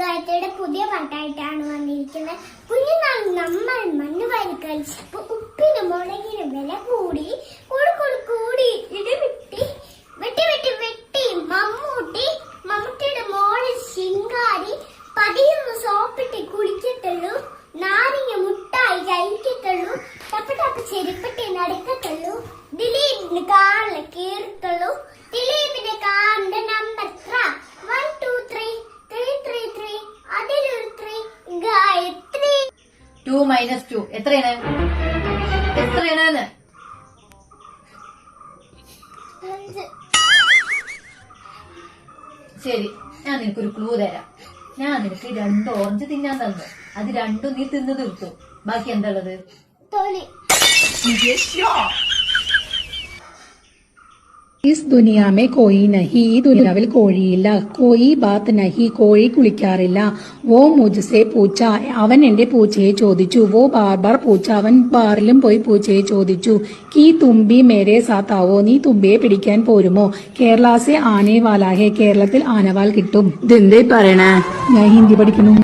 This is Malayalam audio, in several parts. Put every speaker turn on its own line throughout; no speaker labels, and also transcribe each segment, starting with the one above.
ഗായത്രിയുടെ പുതിയ പാട്ടായിട്ടാണ് വന്നിരിക്കുന്നത്. കുഞ്ഞുനാൾ നമ്മൾ മണ്ണ് വാരി കളിച്ചപ്പോ ഉപ്പിനും മുളകിനും വില കൂടി. കൂടി കൂടി കൂടി ഇടിവിട്ടി വെട്ടി വെട്ടി വെട്ടി മമ്മൂട്ടി മമ്മൂട്ടിയുടെ മോളിൽ ശിങ്കാരി പതിയൊന്ന് സോപ്പിട്ട് കുളിക്കത്തുള്ളൂ. നാരങ്ങ മുട്ടായി കഴിക്കത്തുള്ളൂ. ടപ്പ് ടപ്പ് ചെരുപ്പട്ടി നടക്കത്തുള്ളൂ. ദിലീപിന്റെ കാറിൽ കയറത്തുള്ളൂ. ദിലീപിന്റെ കാറിന്റെ നമ്പർ എത്ര one two three three three three അതിലൊരു three Gayathri
two minus two. എത്രയാണ്? എത്രയാണ്? ശരി ഞാൻ നിനക്കൊരു ക്ലൂ തരാം. ഞാൻ നിനക്ക് രണ്ട് ഓറഞ്ച് തിന്നാൻ തന്നു. അത് രണ്ടും നീ തിന്നു തീർത്തു. ബാക്കി എന്താ ഉള്ളത്?
തൊലി.
ഇസ് ദുനിയാമേ കോയി നഹി ഈ ദുനിയാവിൽ കോഴിയില്ല. കോയി ബാത്ത് നഹി കോഴി കുളിക്കാറില്ല. വോ മുജസെ പൂച്ച അവൻ എന്റെ പൂച്ചയെ ചോദിച്ചു. വോ ബാർബാർ പൂച്ച അവൻ ബാറിലും പോയി പൂച്ചയെ ചോദിച്ചു. കീ തുമ്പി മേരെ സാത്താവോ നീ തുമ്പിയെ പിടിക്കാൻ പോരുമോ? കേരളാസെ ആനേ വാലാഹേ കേരളത്തിൽ ആനവാൽ കിട്ടും. ഇതെന്തേ പറയണേ? ഞാൻ ഹിന്ദി പഠിക്കുന്നു.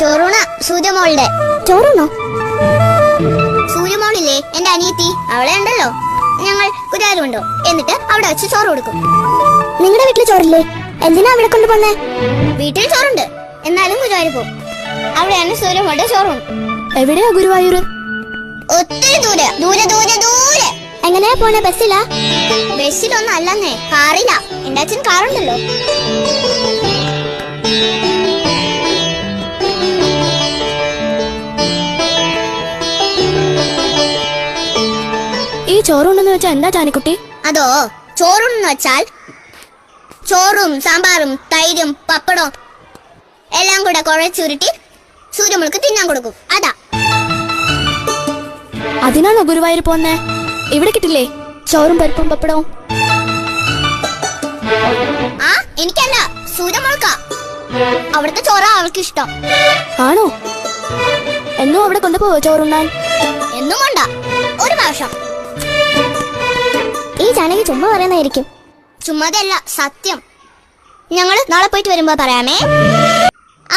ചോറൂണ സൂര്യമോളുടെ.
ചോറൂണോ
സൂര്യമോളില്ലേ എന്റെ അനിയത്തി? അവളെ ഉണ്ടല്ലോ. ഞങ്ങൾ കുരാരുണ്ടോ? എന്നിട്ട് അവിടെ വെച്ച് ചോറ് കൊടുക്കും.
നിങ്ങളുടെ വീട്ടിൽ ചോറില്ലേ? എന്തിനാ അവിടെ കൊണ്ടുപോന്നേ
വീട്ടിൽ ചോറുണ്ട്. എന്നാലും ഗുരുവായൂർ പോകും അവിടെയാണ് സൂര്യമോളുടെ ചോറും.
എവിടെയാ ഗുരുവായൂർ
ഒത്തിരി ദൂരെ ദൂരെ ദൂരെ ദൂരെ.
എങ്ങനെയാ പോണേ ബസ്സിലാ?
ബസ്സിലൊന്നും അല്ലെന്നേ കാറില്ല എന്റെ അച്ഛൻ കാറുണ്ടല്ലോ.
ചോറുണ്ടെന്ന് വെച്ചാൽ എന്താ ജാനിക്കുട്ടി
അതോ ചോറുണ്ടെന്ന് വെച്ചാൽ ചോറും സാമ്പാറും തൈരും പപ്പടവും എല്ലാം കൂടെ കുഴച്ചുരുട്ടി സൂര്യമുൾക്ക് തിന്നാൻ കൊടുക്കും. അതാ.
അതിനാണോ ഗുരുവായൂർ പോന്നേ? ഇവിടെ കിട്ടില്ലേ? ചോറും പരിപ്പും പപ്പടവും?
ആ എനിക്കല്ല സൂര്യമുൾക്ക. അവിടുത്തെ ചോറ അവൾക്ക് ഇഷ്ടം
ആണോ? എന്നും അവിടെ കൊണ്ടുപോവോ ചോറുണ്ണാൻ?
എന്നും വേണ്ട ഒരു പ്രാവശ്യം.
ഈ ജാനകി ചുമ്മാ പറയുന്നതായിരിക്കും.
ചുമ്മാതല്ല സത്യം. ഞങ്ങൾ നാളെ പോയിട്ട് വരുമ്പോ പറയാമേ.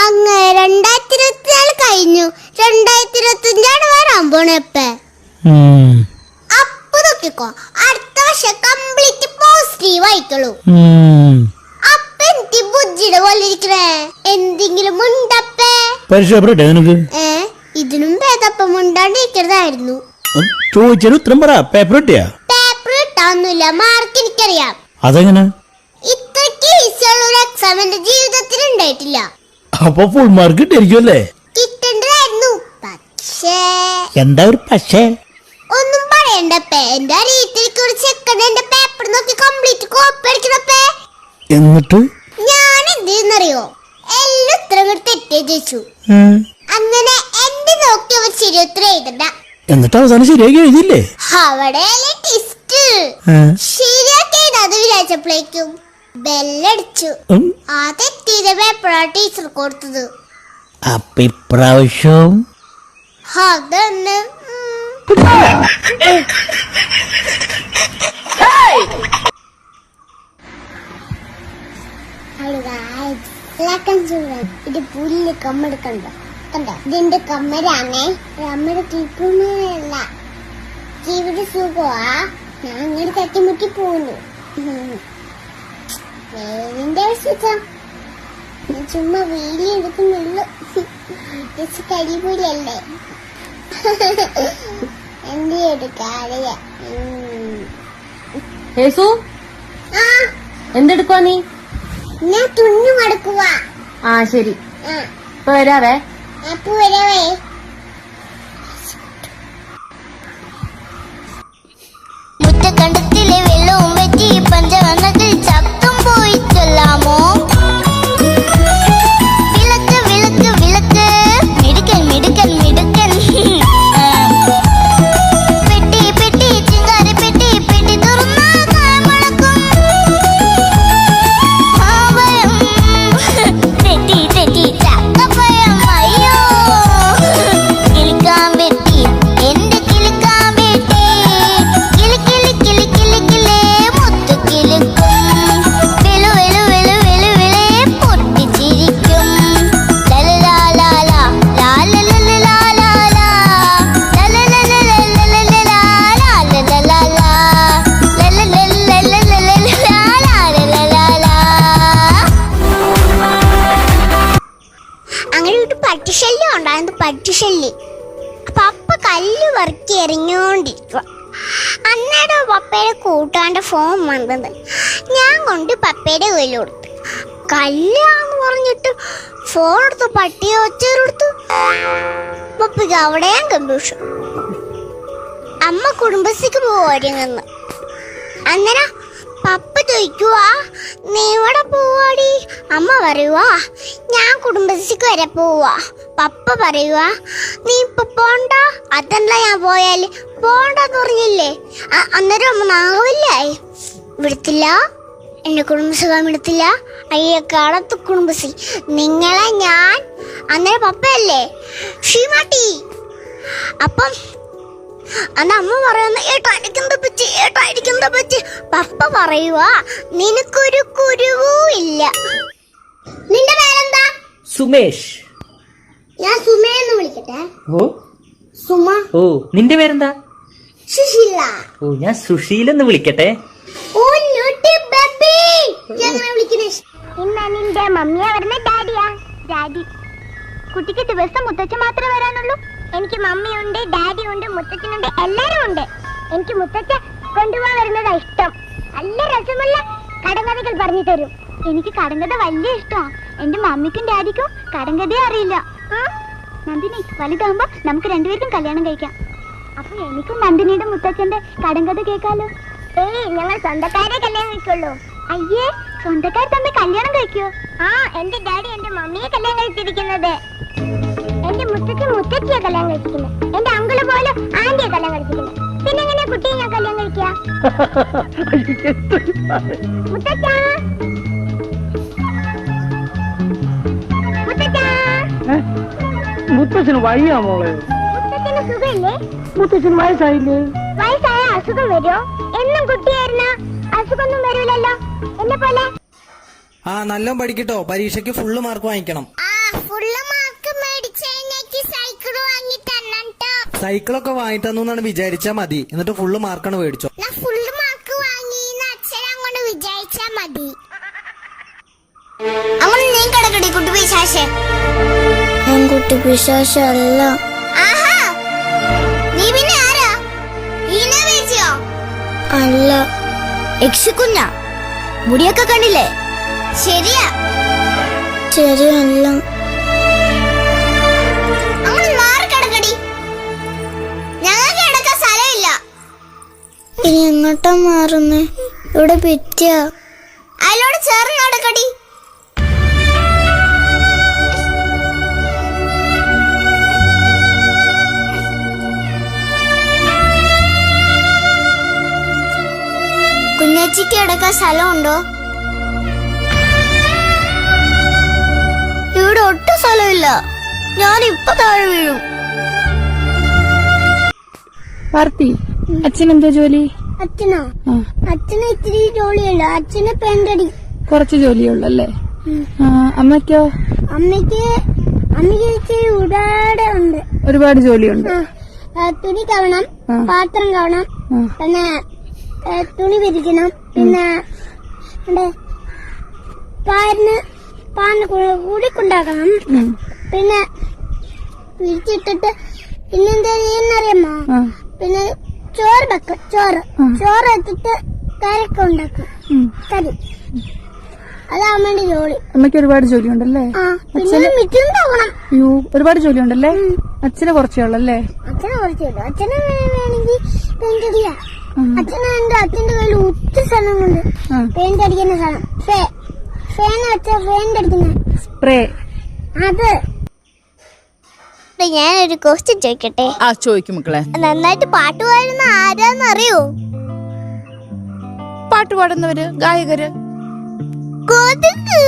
അങ്ങ് രണ്ടായിരത്തി ഇരുപത്തിനാല് കഴിഞ്ഞു. രണ്ടായിരത്തി ഇരുപത്തി അഞ്ചാണ് വരാൻ പോണപ്പേ അപ്പൊ നോക്കിക്കോ അടുത്ത വർഷം കംപ്ലീറ്റ് പോസിറ്റീവ് ആയിക്കോളൂ. അപ്പൊ എനിക്ക് ബുദ്ധിയുടെ പോലെ ഇരിക്കണേ? എന്തെങ്കിലും ഉണ്ടപ്പേ
പരിശോധന നിനക്ക്?
ഏ ഇതിനും ഭേദപ്പം ഉണ്ടാണ്ടിരിക്കുന്നതായിരുന്നു
ചോദിച്ചൊരു ഉത്തരം പറ. പേപ്പർ കിട്ടിയാ?
പേപ്പർ കിട്ടാന്നില്ല മാർക്ക് എനിക്കറിയാം.
അതെങ്ങനെ?
ഇത്രയ്ക്ക് ഈസിയുള്ള ഒരു എക്സാം എന്റെ ജീവിതത്തിൽ ഉണ്ടായിട്ടില്ല.
അപ്പൊ ഫുൾ മാർക്ക് കിട്ടിയിരിക്കുമല്ലേ
കിട്ടണ്ടായിരുന്നു പക്ഷേ
എന്താ ഒരു പക്ഷേ?
ഒന്നും പറയണ്ടപ്പേ എന്റെ അനിയത്തിക്ക് ഒരു ചെക്കൻ എന്റെ പേപ്പർ നോക്കി കംപ്ലീറ്റ് കോപ്പി അടിക്കണപ്പേ
എന്നിട്ട്?
ഞാൻ എന്ത് ചെയ്യുന്നറിയോ എല്ലാ ഉത്തരങ്ങൾ തെറ്റേ ജയിച്ചു അങ്ങനെ എന്റെ നോക്കി അവർ ശരി ഉത്തരം എഴുതണ്ട.
എന്നിട്ട് അവസാനം ശരിയാക്കി എഴുതിയില്ലേ?
അവിടെ ടിസ്റ്റ്
ഏ,
ശരിയാക്കി അത് വിചാരിച്ചപ്പോഴേക്കും ബെല്ലടിച്ചു. തെറ്റിയുടെ പേപ്പറാണ് ടീച്ചർ കൊടുത്തത്.
അപ്പൊ ഇപ്രാവശ്യവും
അതന്നെ. ഇത് പുല്ല് കമ്മെടുക്കണ്ടോ? കണ്ടോ? ഇതിന്റെ കമ്മരാണേ നമ്മുടെ കിപ്പുമല്ല ജീവിത സുഖമാ. ഞാൻ അങ്ങനെ തട്ടിമുട്ടി പോന്നു. വേലിന്റെ ആവശ്യം ഞാൻ ചുമ്മാ വേലി എടുക്കുന്നുള്ളൂ. ചേച്ചി കരിപൂലല്ലേ എന്ത് എടുക്കാറിയ
യേസു? എന്തെടുക്കുവാ നീ?
ഞാൻ തുന്നു മടക്കുക
ആ ശരി. ഇപ്പൊ വരാവേ.
അപ്പൊ വരവേ. இந்த கண்டத்திலே வெள்ளவும் வெட்டி பஞ்ச வண்ணத்தில் சத்தம் போய் சொல்லாமோ? വന്നത് ഞാൻ കൊണ്ട് പപ്പയുടെ കയ്യിൽ കൊടുത്തു. കല്ലാന്ന് പറഞ്ഞിട്ട് ഫോൺ എടുത്ത് പട്ടിയെ ഒച്ചെടുത്തു പപ്പയ്ക്ക് അവിടെയും കമ്പ്യൂഷൻ അമ്മ കുടുംബശ്രീക്ക് പോവായിരുന്നു. അന്നേരം പപ്പ ചോദിക്കുവാ നീ ഇവിടെ പോവാടി? അമ്മ പറയുവാ ഞാൻ കുടുംബശ്രീക്ക് വരെ പോവാ. പപ്പ പറയുവാ നീ ഇപ്പൊ പോണ്ട. അതല്ല ഞാൻ പോയാൽ. പോണ്ടെന്ന് പറഞ്ഞില്ലേ? അന്നേരം അമ്മ നാവില്ലായി വിടത്തില്ല. എന്റെ കുടുംബസുഖം വിടത്തില്ല. അയ്യക്കാടത്ത് കുടുംബശ്രീ. നിങ്ങളെ ഞാൻ അന്നേരം പപ്പയല്ലേ? ഷീമാട്ടി. അപ്പം അന്ന് അമ്മ പറയുന്ന ഏട്ടായിരിക്കും തപ്പിച്ച് ഏട്ടായിരിക്കും തപ്പിച്ച് പപ്പ പറയുക നിനക്കൊരു കുരുവും ഇല്ല. നിന്റെ പേരെന്താ?
സുമേഷ്.
ഞാൻ സുമേ എന്ന് വിളിക്കട്ടെ.
ഓ.
സുമ.
ഓ നിന്റെ പേരെന്താ?
സുശീല.
ഓ ഞാൻ സുശീലെന്ന് വിളിക്കട്ടെ.
വിളിക്കുന്നേ ഇന്ന് അനിലിന്റെ മമ്മിയാ വരുന്ന ഡാഡിയാ. ഡാഡി കുട്ടിക്ക് ദിവസം മുത്തച്ഛൻ മാത്രമേ വരാനുള്ളൂ. എനിക്ക് മമ്മിയുണ്ട് ഡാഡി ഉണ്ട് മുത്തച്ഛനുണ്ട് എല്ലാരും ഉണ്ട് എനിക്ക് മുത്തച്ഛ കൊണ്ടുപോകാൻ വരുന്നതാ ഇഷ്ടം. നല്ല രസമുള്ള കടങ്കഥകൾ പറഞ്ഞു തരും. എനിക്ക് കടങ്കഥ വലിയ ഇഷ്ടമാണ് എന്റെ മമ്മിക്കും ഡാഡിക്കും കടങ്കഥയെ അറിയില്ല? നന്ദിനി വലുതാകുമ്പോ നമുക്ക് രണ്ടുപേർക്കും കല്യാണം കഴിക്കാം. അപ്പൊ എനിക്കും നന്ദിനിയുടെ മുത്തച്ഛന്റെ കടങ്കഥ കേൾക്കാലോ. ഏയ് ഞങ്ങൾ സ്വന്തക്കാരെ കല്യാണം കഴിക്കുള്ളൂ. അയ്യേ സ്വന്തക്കാർ തമ്മിൽ കല്യാണം കഴിക്കോ? ആ എന്റെ ഡാഡി എന്റെ മമ്മിയെ കല്യാണം കഴിച്ചിരിക്കുന്നത്. എന്റെ മുത്തച്ഛൻ മുത്തച്ഛിയെ കല്യാണം കഴിച്ചിരിക്കുന്നത്. എന്റെ അങ്കിൾ പോലും ആന്റിയെ കല്യാണം കഴിച്ചിരിക്കുന്നത്. പിന്നെ എങ്ങനെ കുട്ടിയെ ഞാൻ കല്യാണം കഴിക്കുക? മുത്തച്ഛാ. മുത്തച്ഛാ.
മുത്തച്ഛന് വയ്യ മോളെ.
മുത്തച്ഛന് സുഖമില്ലേ?
മുത്തച്ഛന് വയസ്സായില്ലേ?
വയസ്സായ അസുഖം വരുമോ? എന്നും കുട്ടിയായിരുന്ന? അസുഖമൊന്നും വരൂലല്ലോ എന്നെ പോലെ.
ആ നല്ല പഠിക്കട്ടോ. പരീക്ഷയ്ക്ക് ഫുള്ള് മാർക്ക് വാങ്ങിക്കണം.
ആ ഫുള്ള് മാർക്ക് മേടിച്ചതിനേക്ക് സൈക്കിൾ വാങ്ങി തന്നോ
സൈക്കിളൊക്കെ വാങ്ങി തന്നു എന്നാണ് വിചാരിച്ചാ മതി. എന്നിട്ട് ഫുള്ള് മാർക്കാണ് മേടിച്ചോ.
ഫുള്ള് മാർക്ക് വാങ്ങി അച്ഛൻ അങ്ങോട്ട് വിചാരിച്ചാ മതി. അങ്ങനെ നീ കിടക്കടി കുട്ടി പിശാശ് ഞാൻ കുട്ടി പിശാശല്ല. ആഹാ. നീ പിന്നെ ആരാ? അല്ല. യക്ഷിക്കുഞ്ഞ മുടിയൊക്കെ കണ്ടില്ലേ? ശരിയാ. ശരിയല്ല. ഇനി എങ്ങോട്ടാ മാറുന്നേ? ഇവിടെ പിറ്റിയ. അയലോട് ചേർന്ന് നടക്കടി. കുഞ്ഞച്ചിക്ക് കിടക്കാൻ സ്ഥലമുണ്ടോ? ഇവിടെ ഒട്ടും സ്ഥലമില്ല. ഞാൻ ഇപ്പൊ താഴെ വീഴും.
പാർത്തി അച്ഛൻ എന്താ ജോലി?
അച്ഛനോ? അച്ഛന് ഇത്തിരി ജോലിയല്ല അച്ഛന് പെണ്ടടി
കുറച്ച് ജോലിയുള്ളല്ലേ? ആ, അമ്മയ്ക്കോ?
അമ്മയ്ക്ക് അമ്മയ്ക്ക് ഉടാടെ ഉണ്ട്.
ഒരുപാട് ജോലിയുണ്ട്.
ആ, ആ, തുണി കവണം പാത്രം കവണം
ആ.
പിന്നെ തുണി വിരിക്കണം. പിന്നെ പാലിന് പാലിന് കൂടിക്കൊണ്ടാക്കണം. പിന്നെ
വിരിച്ചിട്ടിട്ട് പിന്നെന്താ ചെയ്യുന്നറിയാമോ? പിന്നെ ചോറ് വെക്കും ചോറ്. ചോറ് എത്തിട്ട് കരക്ക ഉണ്ടാക്കും. കരി അതാവാൻ വേണ്ടി ജോലി.
അമ്മയ്ക്ക് ഒരുപാട്
ജോലി ഉണ്ടല്ലേ
അയ്യോ ഒരുപാട് ജോലി ഉണ്ടല്ലേ അച്ഛനെ കുറച്ചേ ഉള്ളല്ലേ?
അച്ഛനെ കുറച്ചേ ഉള്ളൂ. അച്ഛനെ വേണമെങ്കിൽ പെൺകുടിയാ. അച്ഛന് എന്റെ അച്ഛന്റെ കയ്യിൽ ഒത്തിരി സ്ഥലങ്ങളുണ്ട് പെയിന്റ് അടിക്കുന്ന സ്ഥലം. ഫേ ഫേൻ വെച്ച പെയിന്റ് അടിക്കുന്ന.
സ്പ്രേ
അത്. ഞാനൊരു ക്വസ്റ്റ്യൻ ചോദിക്കട്ടെ?
ആ ചോദിക്കും മക്കളെ.
നന്നായിട്ട് പാട്ട് പാടുന്ന ആരാന്നറിയോ?
പാട്ട് പാടുന്നവര് ഗായകര്?
കൊതുക്.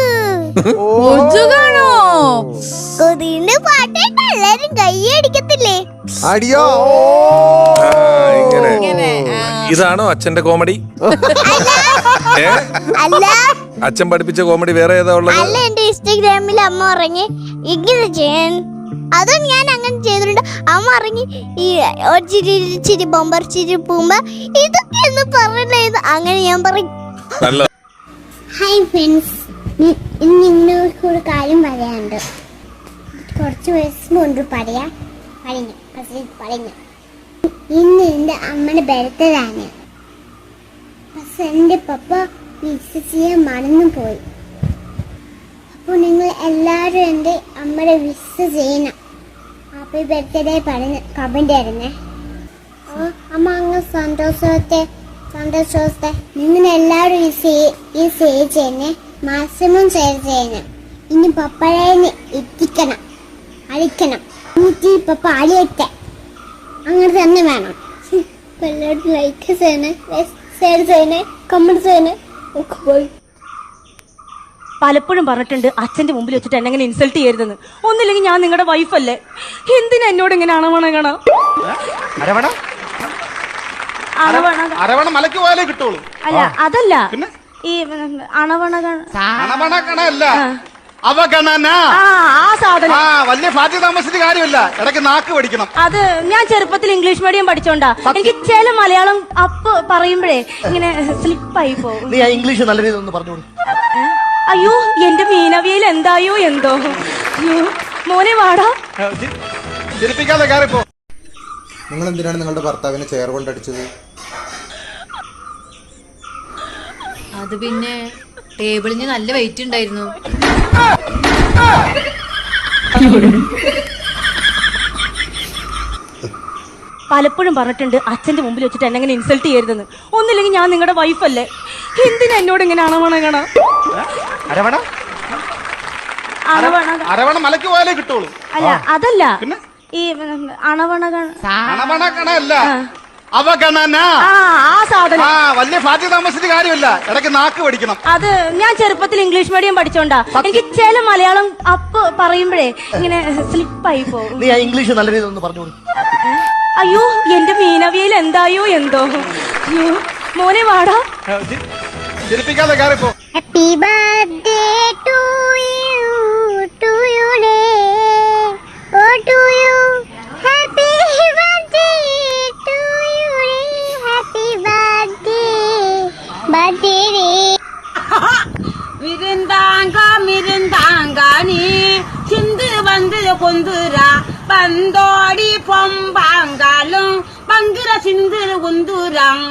കൊതുകാണോ?
കൊതുകിന്റെ പാട്ടായിട്ട് എല്ലാരും കൈയടിക്കത്തില്ലേ
അടിയോ. ഇങ്ങനെ. ഇതാണോ അച്ഛന്റെ കോമഡി? ഏ?
അല്ല.
അച്ഛൻ പഠിപ്പിച്ച കോമഡി വേറെ ഏതാ ഉള്ളത്?
അല്ല എന്റെ ഇൻസ്റ്റഗ്രാമിൽ അമ്മ പറഞ്ഞ് ഇങ്ങനെ ചെയ്യാൻ. അതും ഞാൻ അങ്ങനെ ചെയ്തിട്ടുണ്ട്. അമ്മ പറഞ്ഞ് ഈ ഒരു ചിരി ചിരി ബോംബർ ചിരി പൂമ്പ ഇതൊക്കെ ഒന്ന് ഇത് അങ്ങനെ ഞാൻ പറയും.
നല്ല
ഹായ് ഫ്രണ്ട്സ് ഇന്ന് നിങ്ങൾക്ക് ഒരു കാര്യം പറയാനുണ്ട്. കുറച്ച് വയസ്സ് മുൻപ് പറയാ പറഞ്ഞു പക്ഷേ പറഞ്ഞു. ഇന്ന് എന്റെ അമ്മയുടെ ബർത്ത്ഡേ ആണ്. പക്ഷെ എന്റെ പപ്പ വിസ് ചെയ്യാൻ മറന്നു പോയി. അപ്പോൾ നിങ്ങൾ എല്ലാവരും എന്റെ അമ്മയുടെ വിസ് ചെയ്യണം. ഹാപ്പി ബർത്ത്ഡേ പറഞ്ഞ് കമന്റ് ആയിരുന്നേ അമ്മ അങ്ങ് സന്തോഷത്തെ സന്തോഷത്തെ നിങ്ങൾ എല്ലാവരും ഈ സേ ഈ സേവ് ചെയ്യണേ മാക്സിമം ഷെയർ ചെയ്യണം. ഇനി പപ്പഴേനെ എത്തിക്കണം. അഴിക്കണം എന്നിട്ട് ഈ പപ്പ അഴിയട്ടെ അങ്ങനെ തന്നെ വേണം. എല്ലാവരും ലൈക്ക് ചെയ്യണേ ഷെയർ ചെയ്യണേ കമന്റ് ചെയ്യണേ. ഒക്കെ പോയി.
പലപ്പോഴും പറഞ്ഞിട്ടുണ്ട് അച്ഛന്റെ മുമ്പിൽ വെച്ചിട്ട് എന്നെ ഇങ്ങനെ ഇൻസൾട്ട് ചെയ്യരുതെന്ന്. ഒന്നില്ലെങ്കിൽ ഞാൻ നിങ്ങളുടെ വൈഫല്ലേ എന്തിനാ എന്നോട് ഇങ്ങനെ അണവണകണ അണവണ
അരവണ മലക്ക് പോയാലേ കിട്ടുള്ളൂ.
അല്ല അതല്ല. ഈ അണവണക
അണവണക്കണല്ല അവഗണന.
ആ ആ സാധനം.
ആ വലിയ ഫ്ലാറ്റിൽ താമസിച്ചിട്ട് കാര്യമില്ല. ഇടയ്ക്ക് നാക്ക് പഠിക്കണം.
അത് ഞാൻ ചെറുപ്പത്തിൽ ഇംഗ്ലീഷ് മീഡിയം പഠിച്ചോണ്ടാ. എനിക്ക് ചില മലയാളം അപ്പ് പറയുമ്പോഴേ ഇങ്ങനെ സ്ലിപ്പായി പോകും.
നീ ആ ഇംഗ്ലീഷ് നല്ല രീതിയിൽ ഒന്ന് പറഞ്ഞോളൂ?
അയ്യോ എന്റെ മീനവിയയിൽ എന്തായോ എന്തോ. അയ്യോ മോനെ വാടാ.
ചിരിപ്പിക്കാതെ കയറിപ്പോ.
നിങ്ങൾ എന്തിനാണ് നിങ്ങളുടെ ഭർത്താവിനെ ചെയർ കൊണ്ടടിച്ചത്
അത് പിന്നെ ടേബിളിന് നല്ല വെയിറ്റ് ഉണ്ടായിരുന്നു.
പലപ്പോഴും പറഞ്ഞിട്ടുണ്ട് അച്ഛന്റെ മുമ്പിൽ വെച്ചിട്ട് എന്നെ ഇങ്ങനെ ഇൻസൾട്ട് ചെയ്യരുതെന്ന്. ഒന്നില്ലെങ്കിൽ ഞാൻ നിങ്ങളുടെ വൈഫല്ലേ എന്തിനാ എന്നോട് ഇങ്ങനെ അണവണകണ
അരവണ? മലക്ക് പോയാലേ കിട്ടുള്ളൂ.
അല്ല അതല്ല. ഈ അണവണക
അണവണക്കണല്ല അവഗണന.
ആ ആ സാധനം.
ആ വലിയ ഫ്ലാറ്റിൽ താമസിച്ചിട്ട് കാര്യമില്ല. ഇടയ്ക്ക് നാക്ക് പഠിക്കണം
അത് ഞാൻ ചെറുപ്പത്തിൽ ഇംഗ്ലീഷ് മീഡിയം പഠിച്ചോണ്ടാ. എനിക്ക് ചില മലയാളം അപ്പ് പറയുമ്പോഴേ ഇങ്ങനെ സ്ലിപ്പായി പോകും.
നീ ആ ഇംഗ്ലീഷ് നല്ല രീതിയിൽ ഒന്ന് പറഞ്ഞോളൂ
ഏ? അയ്യോ എന്റെ മീനവിയിൽ എന്തായോ എന്തോ. അയ്യോ മോനെ വാടാ.
ചിരിപ്പിക്കാതെ കയറിപ്പോ
happy birthday to you to you dear oh to you
மிருந்தாங்க மிருந்தாங்க நீ சிந்து வந்து கொந்துரா பந்தோடி பொம்பாங்காலும் பங்குற சிந்து உந்துரம்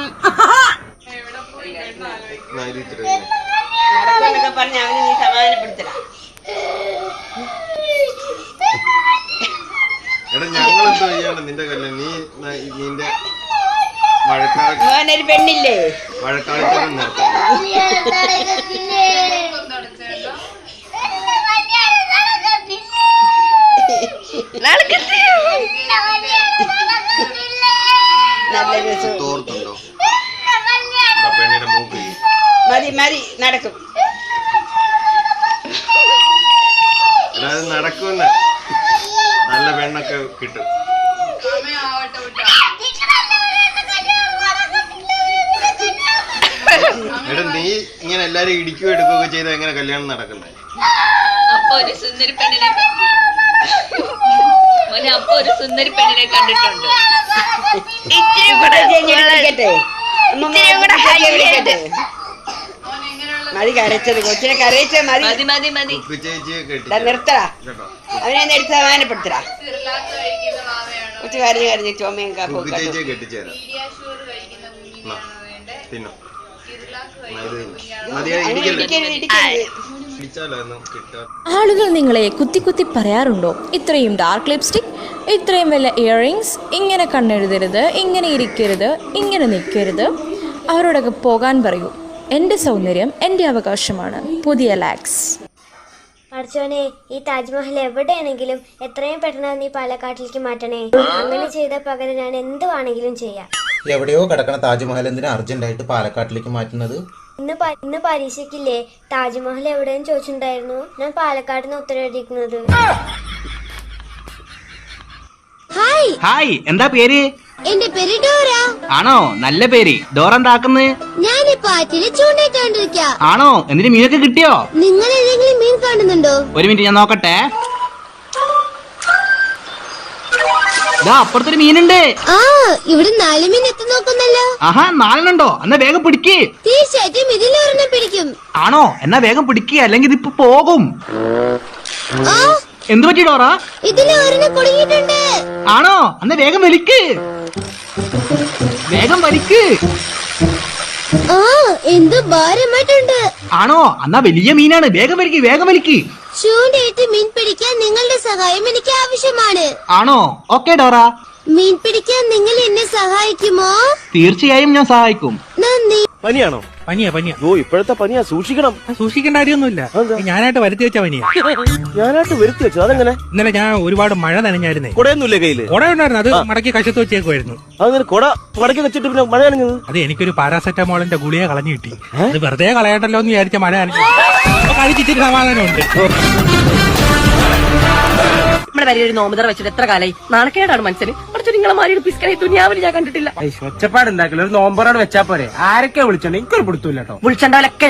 എടാ ഞങ്ങൾ എന്തോ ചെയ്യാണ് നിന്റെ കല്യാണം നീ ന- നിന്റെ മഴക്കാല
ഒരു പെണ്ണില്ലേ
മഴക്കാലത്തൊക്കെ നിർത്താം
മതി മതി നടക്കും.
നടക്കുന്ന നല്ല പെണ്ണൊക്കെ കിട്ടും. എടാ നീ ഇങ്ങനെ എല്ലാരും ഇടിക്കുകയോ എടുക്കുകയൊക്കെ ചെയ്താൽ എങ്ങനെ കല്യാണം നടക്കുന്നേ?
അപ്പൊ ഒരു സുന്ദരി പെണ്ണിനെ ഒരു സുന്ദരി പെണ്ണിനെ കണ്ടിട്ടുണ്ട്. ഇച്ചിരി കൂടെ ഇച്ചിരി കൂടെ highlight.
മതി കരച്ചത് കൊച്ചിനെ കരയിച്ച മതി.
മതി മതി മതി.
നിർത്തടാ. അവനെ എടുത്ത് സമാധാനപ്പെടുത്തടാ
കൊച്ചു കരഞ്ഞു കരഞ്ഞ് ചുമയും
കുക്കി
ആളുകൾ നിങ്ങളെ കുത്തി കുത്തി പറയാറുണ്ടോ? ഇത്രയും ഡാർക്ക് ലിപ്സ്റ്റിക് ഇത്രയും വല്ല ഇയറിങ്സ് ഇങ്ങനെ കണ്ണെഴുതരുത് ഇങ്ങനെ ഇരിക്കരുത് ഇങ്ങനെ നിൽക്കരുത്. അവരോടൊക്കെ പോകാൻ പറയൂ. എന്റെ സൗന്ദര്യം എന്റെ അവകാശമാണ്. പുതിയ ലാക്സ്
പഠിച്ചോനെ ഈ താജ്മഹൽ എവിടെയാണെങ്കിലും എത്രയും പെട്ടെന്ന് നീ പാലക്കാട്ടിലേക്ക് മാറ്റണേ. അങ്ങനെ ചെയ്ത പകരം ഞാൻ എന്ത് വേണമെങ്കിലും ചെയ്യാം.
എവിടെയോ കിടക്കണ താജ്മഹൽ എന്തിനാ അർജന്റായിട്ട് പാലക്കാട്ടിലേക്ക് മാറ്റുന്നത്?
ഇന്ന് പ- ഇന്ന് പരീക്ഷയ്ക്കില്ലേ താജ്മഹൽ എവിടെയെന്ന് ചോദിച്ചിട്ടുണ്ടായിരുന്നു. ഞാൻ പാലക്കാട് നിന്ന് ഉത്തരവിരിക്കുന്നത് ഹായ്.
ഹായ് എന്താ പേര്?
എന്റെ പേര് ഡോറ.
ആണോ? നല്ല പേര്. ഡോറ എന്താക്കുന്നത്
ഞാനിപ്പോ ആറ്റിൽ ചൂണ്ടയിട്ടോണ്ടിരിക്ക
ആണോ? എന്നിട്ട് മീനൊക്കെ കിട്ടിയോ?
നിങ്ങൾ ഏതെങ്കിലും മീൻ കാണുന്നുണ്ടോ?
ഒരു മിനിറ്റ് ഞാൻ നോക്കട്ടെ. അപ്പുറത്തൊരു മീനുണ്ട്.
ആ ഇവിടെ നാല് മീൻ എത്തി നോക്കുന്നല്ലോ.
ആഹാ നാലെണ്ണുണ്ടോ? എന്നാ വേഗം പിടിക്ക്.
തീർച്ചയായിട്ടും ഇതിലൊരെണ്ണം പിടിക്കും.
ആണോ? എന്നാ വേഗം പിടിക്കുക അല്ലെങ്കിൽ ഇതിപ്പോ പോകും.
ആ
എന്ത് പറ്റി ഡോറ?
ഇതിൽ ഒരെണ്ണം കുടുങ്ങിയിട്ടുണ്ട്.
ആണോ? അന്ന് വേഗം വലിക്ക്. വേഗം വലിക്ക്.
ആ എന്ത് ഭാരമായിട്ടുണ്ട്.
ആണോ? എന്നാ വലിയ മീനാണ്. വേഗം വലിക്ക് വേഗം വലിക്ക്
ചൂണ്ടയിട്ട് മീൻ പിടിക്കാൻ നിങ്ങളുടെ സഹായം എനിക്ക് ആവശ്യമാണ്.
ആണോ? Okay Dora.
മീൻ പിടിക്കാൻ നിങ്ങൾ എന്നെ സഹായിക്കുമോ?
തീർച്ചയായും ഞാൻ സഹായിക്കും.
നന്ദി.
പനിയാണോ?
പനിയാ പനിയാ.
ഓ ഇപ്പോഴത്തെ പനിയാ. സൂക്ഷിക്കണം.
സൂക്ഷിക്കേണ്ട കാര്യമൊന്നുമില്ല. ഞാനായിട്ട് വരുത്തി വെച്ച പനിയാ.
ഞാനായിട്ട് വരുത്തി വെച്ചു അതെങ്ങനെ?
ഇന്നലെ ഞാൻ ഒരുപാട് മഴ നനഞ്ഞായിരുന്നേ.
കൊടയൊന്നുമില്ലേ കയ്യിൽ?
കുട ഉണ്ടായിരുന്നു അത് മടക്കി കശത്ത് വെച്ചേക്കുമായിരുന്നു
അതൊരു കൊട മടക്കി വെച്ചിട്ട് പിന്നെ മഴ നനഞ്ഞത്?
അത് എനിക്കൊരു പാരാസെറ്റമോളിന്റെ ഗുളിക കളഞ്ഞു കിട്ടി. അത് വെറുതെ കളയണ്ടല്ലോ എന്ന് വിചാരിച്ച മഴ നനഞ്ഞു. അപ്പൊ കഴിച്ചിട്ട് സമാധാനമുണ്ട്.
നമ്മുടെ വരെ ഒരു വെച്ചിട്ട് എത്ര കാലായി? നാണക്കേടാണ് മനസ്സിന് നിങ്ങളെ മാറിയൊരു പിസ്കനെ തുനിയാവിൽ ഞാൻ കണ്ടിട്ടില്ല.
ഒച്ചപ്പാട് ഉണ്ടാക്കില്ല? ഒരു നോമ്പറോട് വെച്ചാ പോരെ. ആരൊക്കെ വിളിച്ചോണ്ട് എനിക്കൊരു പിടുത്തൂല്ല കേട്ടോ.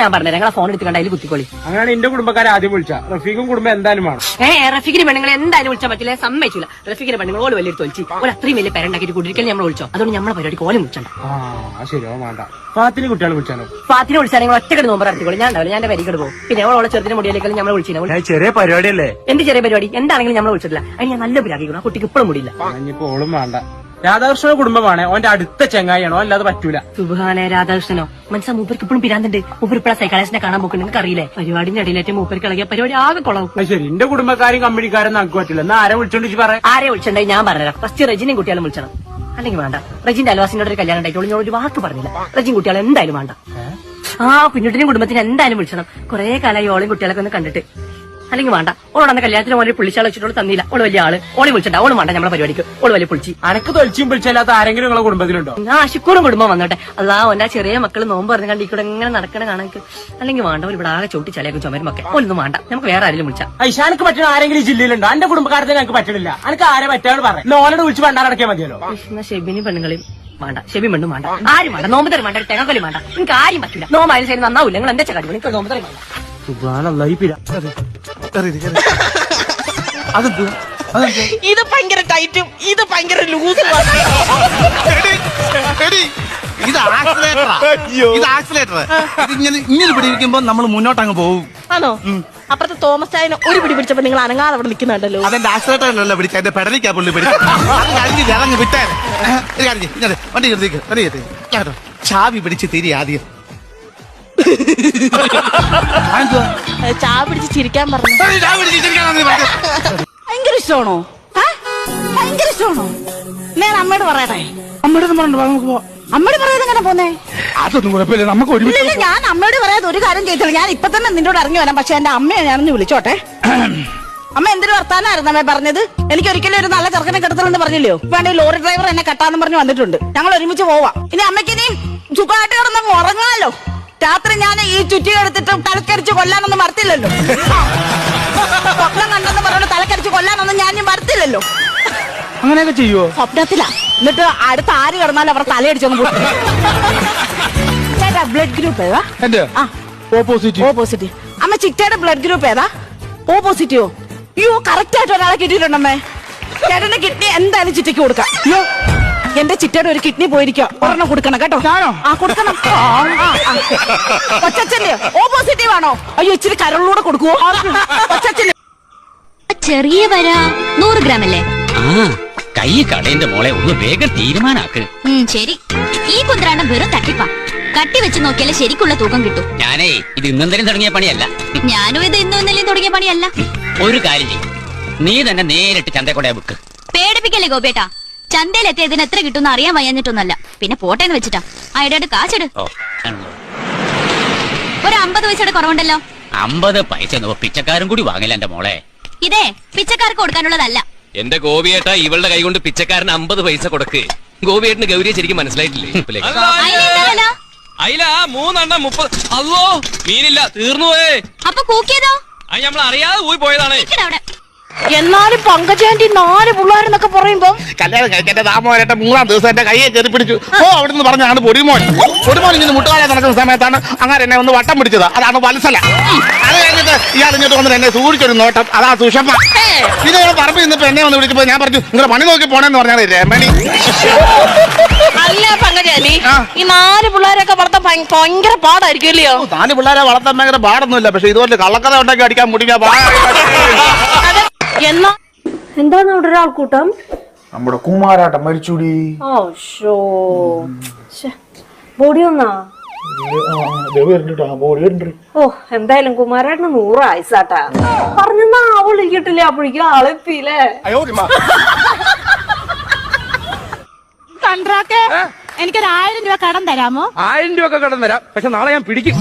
ഞാൻ പറഞ്ഞു ഞങ്ങളെ ഫോൺ എടുത്ത് കണ്ട അതിൽ കുത്തിക്കോളി.
അങ്ങനെയാണ് എന്റെ കുടുംബക്കാരെ ആദ്യം വിളിച്ച. റഫീഖും കുടുംബം എന്തായാലും വേണം.
ഏ റഫീഖിന് പെണ്ണുങ്ങളെ എന്തായാലും വിളിച്ചാൽ പറ്റില്ല. സമ്മതിച്ചില്ല. റഫീഖിന് പെണ്ണുങ്ങളോട് വലിയ തോൽച്ചി ഒരു അത്രയും വലിയ പേരുണ്ടാക്കിയിട്ട് കുടിക്കൽ നമ്മൾ വിളിച്ചോ? അതുകൊണ്ട് നമ്മളെ പരിപാടി കോലം വിളിച്ചണ്ട.
ആ ശരി. ഓ വേണ്ട. ഫാത്തിന് കുട്ടികളെ വിളിച്ചാലോ?
ഫാത്തിനെ വിളിച്ചാൽ നിങ്ങൾ ഒറ്റക്കടി നോമ്പർ നടത്തിക്കോളി. ഞാൻ ഉണ്ടാവില്ല. ഞാൻ വരികട് പോകും. പിന്നെ അവളെ ചെറുതിന് മുടിയിലേക്കും നമ്മളെ വിളിച്ചില്ല
ചെറിയ പരിപാടിയല്ലേ?
എന്ത് ചെറിയ പരിപാടി? എന്താണെങ്കിലും വിളിച്ചിട്ടില്ല. അതിന് ഞാൻ നല്ല പിരാഗിക്കണം കുട്ടിക്ക് ഇപ്പോഴും മുടിയില്ല.
ഓളും വേണ്ട. രാധാകൃഷ്ണ കുടുംബമാണ്. ഓന്റെ അടുത്ത ചെങ്ങായിയാണോ? അല്ലാതെ പറ്റൂല.
സുബാനെ രാധാകൃഷ്ണനോ. മനസ്സാ മൂപ്പർക്ക് ഇപ്പോഴും പിരാന്തുണ്ട്. മൂപ്പർ ഇപ്പോഴാ സൈക്കാളേഷനെ കാണാൻ പോക്ക്. നിങ്ങൾക്ക് അറിയില്ലേ? പരിപാടിന്റെ അടിയിലേറ്റ് മൂപ്പർക്ക് ഇളകിയ പരിപാടി ആകെ കൊളവും.
ശരി. എന്റെ കുടുംബക്കാരും കമ്പനിക്കാരും നമുക്ക് പറ്റില്ല എന്നാ ആരെ വിളിച്ചോണ്ട് പറ?
ആരെ വിളിച്ചിട്ടുണ്ടായി ഞാൻ പറഞ്ഞുതരാം. ഫസ്റ്റ് റജിനെയും കുട്ടികളും വിളിച്ചണം അല്ലെങ്കിൽ വേണ്ട. റജിന്റെ അലവാസിനോട് ഒരു കല്യാണം ഉണ്ടായി ഞാൻ ഒരു വാക്ക് പറഞ്ഞില്ല. റജിൻ കുട്ടികളെ എന്തായാലും വേണ്ട. ആ പിന്നീട്ടിനും കുടുംബത്തിന് എന്തായാലും വിളിച്ചണം. കുറെ കാലമായി ഓളും കുട്ടികളൊക്കെ ഒന്ന് കണ്ടിട്ട്. അല്ലെങ്കിൽ വേണ്ട. ഓളോട് അന്ന് കല്യാണത്തിന് പോലെ പുള്ളിച്ചാൾ വെച്ചിട്ടുള്ള തന്നില്ല. ഓൾ വലിയ ആൾ. ഓളെ വിളിച്ചിട്ട് ഓൾ വേണ്ട നമ്മളെ പരിപാടിക്ക്. ഓൾ വലിയ പുളിച്ചി
അനക്ക് തൊളിച്ചും വിളിച്ചല്ലാത്ത ആരെങ്കിലും നിങ്ങളെ കുടുംബത്തിലുണ്ടോ?
ആ ശുക്കൂറും കുടുംബം വന്നോട്ടെ. അതാ ഒന്നാ ചെറിയ മക്കൾ നോമ്പ് പറഞ്ഞു കണ്ടി കൂടെ ഇങ്ങനെ നടക്കണ കാണാൻ അല്ലെങ്കിൽ വേണ്ട ഒരു ഇവിടെ ആകെ ചോട്ടി ചലയാക്കും ചുമരുമൊക്കെ. ഒന്നും വേണ്ട. നമുക്ക് വേറെ ആരെങ്കിലും വിളിച്ചാൽ
ഐഷാനക്ക് പറ്റുന്ന ആരെങ്കിലും ജില്ലയിലുണ്ടോ? എന്റെ കുടുംബക്കാരത്തിന് ഞങ്ങൾക്ക് പറ്റണില്ല. അനക്ക് ആരെ പറ്റാണ് പറഞ്ഞു ഓനോട് വിളിച്ച് ഭണ്ടാറടക്കിയാൽ മതിയല്ലോ.
എന്നാ ഷെബിനി പെണ്ണുങ്ങളെയും വേണ്ട. ഷെബി മണ്ണും വേണ്ട. ആരും വേണ്ട. നോമ്പ് തരും വേണ്ട. തെങ്ങക്കൊലി വേണ്ട. നിങ്ങൾക്ക് ആരും പറ്റില്ല നോമ്പായാലും ശരി നന്നാവില്ല നിങ്ങൾ എന്റെ ചക്കാടി നിങ്ങൾക്ക് നോമ്പ് തരും വേണ്ട.
ഇത് ഭയങ്കര ടൈറ്റും ഇത് ഭയങ്കര ലൂസും
ഇത് ആക്സിലേറ്ററാ. ഇത് ആക്സിലേറ്റർ ഇങ്ങനെ ഇങ്ങനെ പിടിക്കുമ്പോ നമ്മൾ മുന്നോട്ട് അങ്ങ് പോകും
ആണോ അപ്പുറത്തെ തോമസ് ചായനെ ഒരു പിടി പിടിച്ചപ്പോ നിങ്ങൾ അനങ്ങാതെ അവിടെ നിൽക്കുന്നുണ്ടല്ലോ.
അതെന്റെ ആക്സിലേറ്ററിലല്ല പിടിച്ച എന്റെ പെടലിക്കാ പുള്ളി പിടിച്ച. ഇറങ്ങി വിട്ടേ. വണ്ടി വണ്ടി ചാവി പിടിച്ച് തിരി ആദ്യം.
ചാ പിടിച്ച് ചിരിക്കാൻ പറഞ്ഞു? ഭയങ്കര ഇഷ്ടമാണോ? ആ? ഭയങ്കര ഇഷ്ടമാണോ? ഞാൻ അമ്മയോട് പറയട്ടെ.
അമ്മയുടെ വാ, നമുക്ക് പോവാം.
അമ്മയോട് പറയാതെ എങ്ങനെ പോന്നേ?
അതൊന്നും കുഴപ്പമില്ല നമുക്ക് ഒരുമിച്ച്
ഇല്ല ഞാൻ അമ്മയോട് പറയാതെ ഒരു കാര്യം ചെയ്തില്ല ഞാൻ ഇപ്പൊ തന്നെ നിന്നോട് ഇറങ്ങി വരാം. പക്ഷെ എന്റെ അമ്മയെ ഞാനൊന്ന് വിളിച്ചോട്ടെ. അമ്മ എന്തൊരു വർത്താനായിരുന്നു അമ്മ പറഞ്ഞത്? എനിക്ക് ഒരിക്കലും ഒരു നല്ല ചെറുക്കനെ കിടത്തലെന്ന് പറഞ്ഞില്ലയോ? വേണ്ട ലോറി ഡ്രൈവർ എന്നെ കെട്ടാന്ന് പറഞ്ഞ് വന്നിട്ടുണ്ട്. ഞങ്ങൾ ഒരുമിച്ച് പോവാം. ഇനി അമ്മയ്ക്ക് ഇനി സുഖമായിട്ട് കിടന്നങ്ങ് ഉറങ്ങാമല്ലോ രാത്രി ഞാൻ ഈ ചുറ്റി എടുത്തിട്ട് തലക്കരിച്ച് കൊല്ലാനൊന്നും മറത്തില്ലല്ലോ സ്വപ്നം കണ്ടെന്ന് പറഞ്ഞോണ്ട് തലക്കരിച്ച് കൊല്ലാനൊന്നും ഞാൻ മറത്തില്ലല്ലോ
അങ്ങനെയൊക്കെ ചെയ്യുവോ?
സ്വപ്നത്തിലാ. എന്നിട്ട് അടുത്ത ആര് കിടന്നാലും അവർ തലയടിച്ചൊന്നും ചേട്ടാ ബ്ലഡ് ഗ്രൂപ്പ് ഏതാ?
ഓപ്പോസിറ്റ്
അമ്മ ചിറ്റയുടെ ബ്ലഡ് ഗ്രൂപ്പ് ഏതാ? ഓ പോസിറ്റീവോ അയ്യോ കറക്റ്റ് ആയിട്ട് ഒരാളെ കിട്ടിയിട്ടുണ്ടമ്മേ ചേട്ടന്റെ കിഡ്നി എന്തായാലും ചിറ്റയ്ക്ക് കൊടുക്കാം. എന്റെ ചിറ്റയുടെ ഒരു കിഡ്നി പോയിരിക്കാം ഒരെണ്ണം കൊടുക്കണം കേട്ടോ. ആ കൊടുക്കണം. കൊച്ചച്ഛന്റെ ഓ പോസിറ്റീവ് ആണോ? അയ്യോ ഇച്ചിരി കരളിലൂടെ കൊടുക്കുവോ? കൊച്ചച്ഛന്റെ
ചെറിയ വര. നൂറ് ഗ്രാം അല്ലേ
ആ
കൈ കടേന്റെ മോളെ ഒന്ന് വേഗം തീരുമാനാക്ക്.
ശരി. ഈ കുന്ത്രാണ്ടം വെറും തട്ടിപ്പാ. കട്ടി വെച്ച് നോക്കിയാലേ ശരിക്കുള്ള തൂക്കം കിട്ടും.
ഞാനേ ഇത് ഇന്നെന്തേലും തുടങ്ങിയ പണിയല്ല.
ഞാനും ഇത് ഇന്നും ഇന്നലെയും തുടങ്ങിയ പണിയല്ല.
ഒരു കാര്യം ചെയ്യും. നീ തന്നെ നേരിട്ട് ചന്ത കൊണ്ടേ ബുക്ക്
പേടിപ്പിക്കല്ലേ ഗോപേട്ടാ ചന്തയിലെത്തിയതിന് എത്ര കിട്ടുന്ന അറിയാൻ വയ്യാഞ്ഞിട്ടൊന്നല്ല പിന്നെ പോട്ടേന്ന് വെച്ചിട്ടാ. ആ കാശെടു ഒരു അമ്പത് പൈസയുടെ കുറവുണ്ടല്ലോ.
അമ്പത് പൈസ പിച്ചക്കാരും കൂടി വാങ്ങില്ല എന്റെ മോളെ.
ഇതേ പിച്ചക്കാർക്ക് കൊടുക്കാനുള്ളതല്ല.
എന്റെ ഗോപിയേട്ട ഇവളുടെ കൈ കൊണ്ട് പിച്ചക്കാരന് അമ്പത് പൈസ കൊടുക്ക്. ഗോപിയേട്ടന് ഗൗരിയെ ശരിക്കും മനസ്സിലായിട്ടില്ലേ അയില മൂന്നെണ്ണം മുപ്പത്. അല്ലോ മീനില്ല തീർന്നു പോയേ.
അപ്പൊ കൂക്കിയതോ?
അത് നമ്മൾ അറിയാതെ പോയി പോയതാണ്
എന്നാലും പങ്കജാന്റി നാല് പിള്ളേരെന്നൊക്കെ പറയുമ്പോ
കല്യാണം കഴിക്കാൻ താമോരേട്ട മൂന്നാം ദിവസം എന്റെ കൈയെ കയറി പിടിച്ചു. ഓ അവിടെ നിന്ന് പറഞ്ഞാണ് പൊടിമോൻ. പൊടിമോൻ ഇങ്ങനെ മുട്ടുകാലെ നടക്കുന്ന സമയത്താണ് അങ്ങനെ എന്നെ ഒന്ന് വട്ടം പിടിച്ചത്. അതാണ് വത്സല. അത് കഴിഞ്ഞിട്ട് ഇയാൾ ഇങ്ങോട്ട് വന്നിട്ട് എന്നെ സൂക്ഷിച്ചൊരു നോട്ടം. അതാ സുഷമ്മ. ഇത് ഞാൻ പറമ്പ് ഇന്നിപ്പോ എന്നെ വന്ന് വിളിച്ചപ്പോ ഞാൻ പറഞ്ഞു നിങ്ങളുടെ പണി നോക്കി പോണെന്ന് പറഞ്ഞാൽ രമണി.
അല്ല ഈ നാല് പിള്ളേരൊക്കെ വളർത്താൻ ഭയ- ഭയങ്കര പാടായിരിക്കും ഇല്ലയോ
നാല് പിള്ളേരെ വളർത്താൻ ഭയങ്കര പാടൊന്നുമില്ല. പക്ഷെ ഇതുപോലെ കള്ളക്കഥ ഉണ്ടാക്കി അടിക്കാൻ മുടിക്കാൻ
എന്നാ?
എന്താണ് അവിടെ ഒരാൾക്കൂട്ടം
നമ്മുടെ കുമാരാട്ടം മരിച്ചുടി.
ഓ ഷോ ബോഡി ഒന്നാ? ഓ എന്തായാലും കുമാരേട്ടന് നൂറ് ആയിസാട്ടാ. പറഞ്ഞെന്നാ അവൾ ഇരിക്കട്ടില്ലേ അപ്പോഴേക്കും ആളെത്തിയില്ലേ
കണ്ട്രാക്കെ എനിക്കൊരു ആയിരം രൂപ കടം തരാമോ?
ആയിരം രൂപ ഒക്കെ കടന്നു തരാം. പക്ഷെ നാളെ ഞാൻ പിടിക്കും.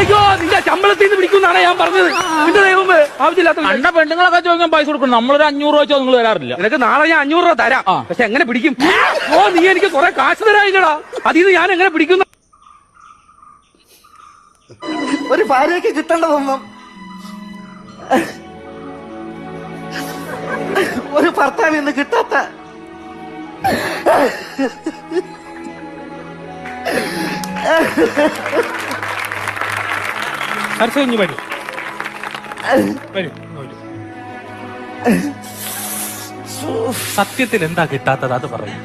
അയ്യോ നിന്റെ ശമ്പളത്തിൽ നിന്ന് പിടിക്കുന്നാണ് ഞാൻ പറഞ്ഞത്. നിന്റെ ദൈവമേ ആവശ്യമില്ലാത്ത കണ്ട പെണ്ണുങ്ങളൊക്കെ ചോദിക്കാൻ പൈസ കൊടുക്കണം. നമ്മളൊരു അഞ്ഞൂറ് രൂപ വെച്ചോ നിങ്ങൾ തരാറില്ല നിനക്ക് നാളെ ഞാൻ അഞ്ഞൂറ് രൂപ തരാം. പക്ഷെ എങ്ങനെ പിടിക്കും? ഓ നീ എനിക്ക് കുറെ കാശ് തരായില്ലടാ അതിൽ നിന്ന് ഞാൻ എങ്ങനെ പിടിക്കുന്നു?
ഒരു ഭാര്യയ്ക്ക് കിട്ടേണ്ടതൊന്നും ഒരു ഭർത്താവിൽ നിന്ന് കിട്ടാത്ത
വരൂ. വരൂ സത്യത്തിൽ എന്താ കിട്ടാത്തത്? അത് പറയും.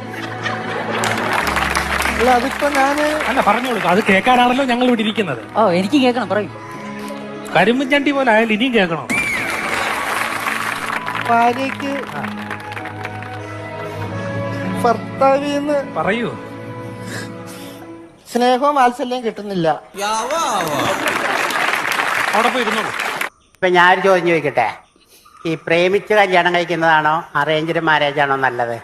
അല്ല അതിപ്പോ ഞാൻ
അല്ല പറഞ്ഞോളൂ. അത് കേൾക്കാനാണല്ലോ ഞങ്ങൾ ഇവിടെ ഇരിക്കുന്നത്.
ഓ എനിക്ക് കേൾക്കണം. പറയും.
കരിമ്പും ചണ്ടി പോലെ ആയാലും ഇനിയും കേൾക്കണോ?
ഭാര്യക്ക് ഭർത്താവിന്ന്
പറയൂ.
സ്നേഹവും വാത്സല്യം കിട്ടുന്നില്ല.
അവിടെ പോയി ഇരുന്നോളൂ.
ഇപ്പൊ ഞാൻ ചോദ്യം ചോദിക്കട്ടെ? ഈ പ്രേമിച്ച് കല്യാണം കഴിക്കുന്നതാണോ? അറേഞ്ച്ഡ് മാരേജ് ആണോ നല്ലത്?